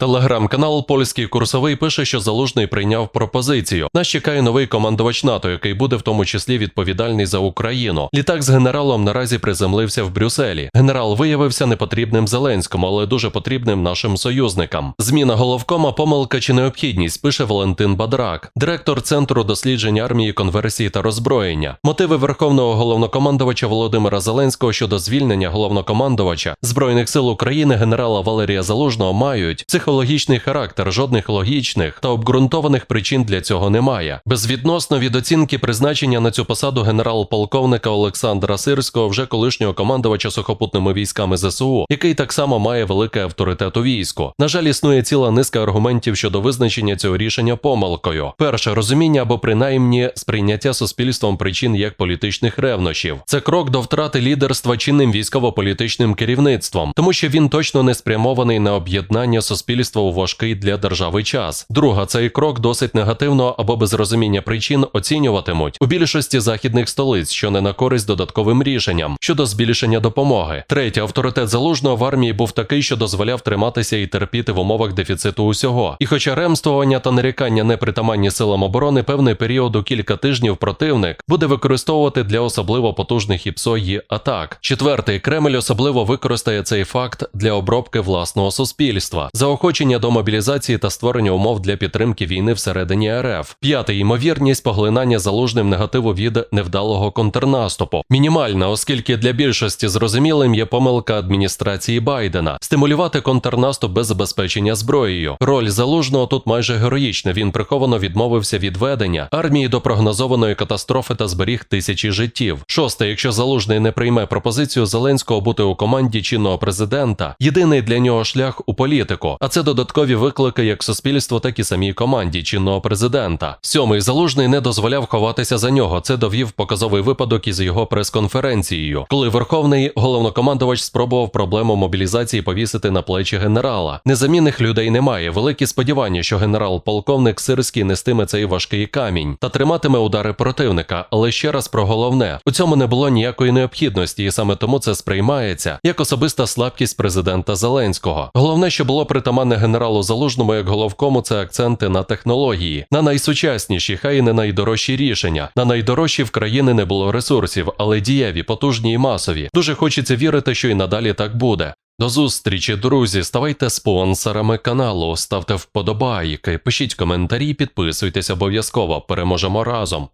Телеграм-канал Польський курсовий пише, що залужний прийняв пропозицію. Нас чекає новий командувач НАТО, який буде в тому числі відповідальний за Україну. Літак з генералом наразі приземлився в Брюсселі. Генерал виявився непотрібним Зеленському, але дуже потрібним нашим союзникам. Зміна головкома, помилка чи необхідність, пише Валентин Бадрак, директор центру досліджень армії, конверсії та роззброєння. Мотиви верховного головнокомандувача Володимира Зеленського щодо звільнення головнокомандувача збройних сил України генерала Валерія Залужного мають психологічний характер, жодних логічних та обґрунтованих причин для цього немає. Безвідносно від оцінки призначення на цю посаду генерал-полковника Олександра Сирського, вже колишнього командувача сухопутними військами ЗСУ, який так само має великий авторитет у війську. На жаль, існує ціла низка аргументів щодо визначення цього рішення помилкою. Перше розуміння або принаймні сприйняття суспільством причин як політичних ревнощів. Це крок до втрати лідерства чинним військово-політичним керівництвом, тому що він точно не спрямований на об'єднання суспільства у важкий для держави час. Друга, цей крок досить негативно або без розуміння причин оцінюватимуть у більшості західних столиць, що не на користь додатковим рішенням щодо збільшення допомоги. Третє, авторитет залужного в армії був такий, що дозволяв триматися і терпіти в умовах дефіциту усього. І хоча ремствування та нарікання не притаманні силам оборони, певний період у кілька тижнів противник буде використовувати для особливо потужних ІПСО атак. Четвертий Кремль особливо використає цей факт для обробки власного суспільства, заохочення до мобілізації та створення умов для підтримки війни всередині РФ. П'ятий ймовірність поглинання залужним негативу від невдалого контрнаступу. Мінімальна, оскільки для більшості зрозумілим є помилка адміністрації Байдена стимулювати контрнаступ без забезпечення зброєю. Роль залужного тут майже героїчна. Він приховано відмовився від ведення армії до прогнозованої катастрофи та зберіг тисячі життів. Шосте, якщо залужний не прийме пропозицію Зеленського бути у команді чинного президента, єдиний для нього шлях у політику, а це додаткові виклики як суспільству, так і самій команді чинного президента. Сьомий залужний не дозволяв ховатися за нього. Це довів показовий випадок із його прес-конференцією, коли верховний головнокомандувач спробував проблему мобілізації повісити на плечі генерала. Незамінних людей немає. Великі сподівання, що генерал-полковник Сирський нестиме цей важкий камінь та триматиме удари противника. Але ще раз про головне: у цьому не було ніякої необхідності, і саме тому це сприймається як особиста слабкість президента Зеленського. Головне, що було притаманне генералу Залужному як головкому, це акценти на технології, на найсучасніші, хай і не найдорожчі рішення. На найдорожчі в країни не було ресурсів, але дієві, потужні і масові. Дуже хочеться вірити, що і надалі так буде. До зустрічі, друзі. Ставайте спонсорами каналу, ставте вподобайки, пишіть коментарі, підписуйтесь обов'язково. Переможемо разом.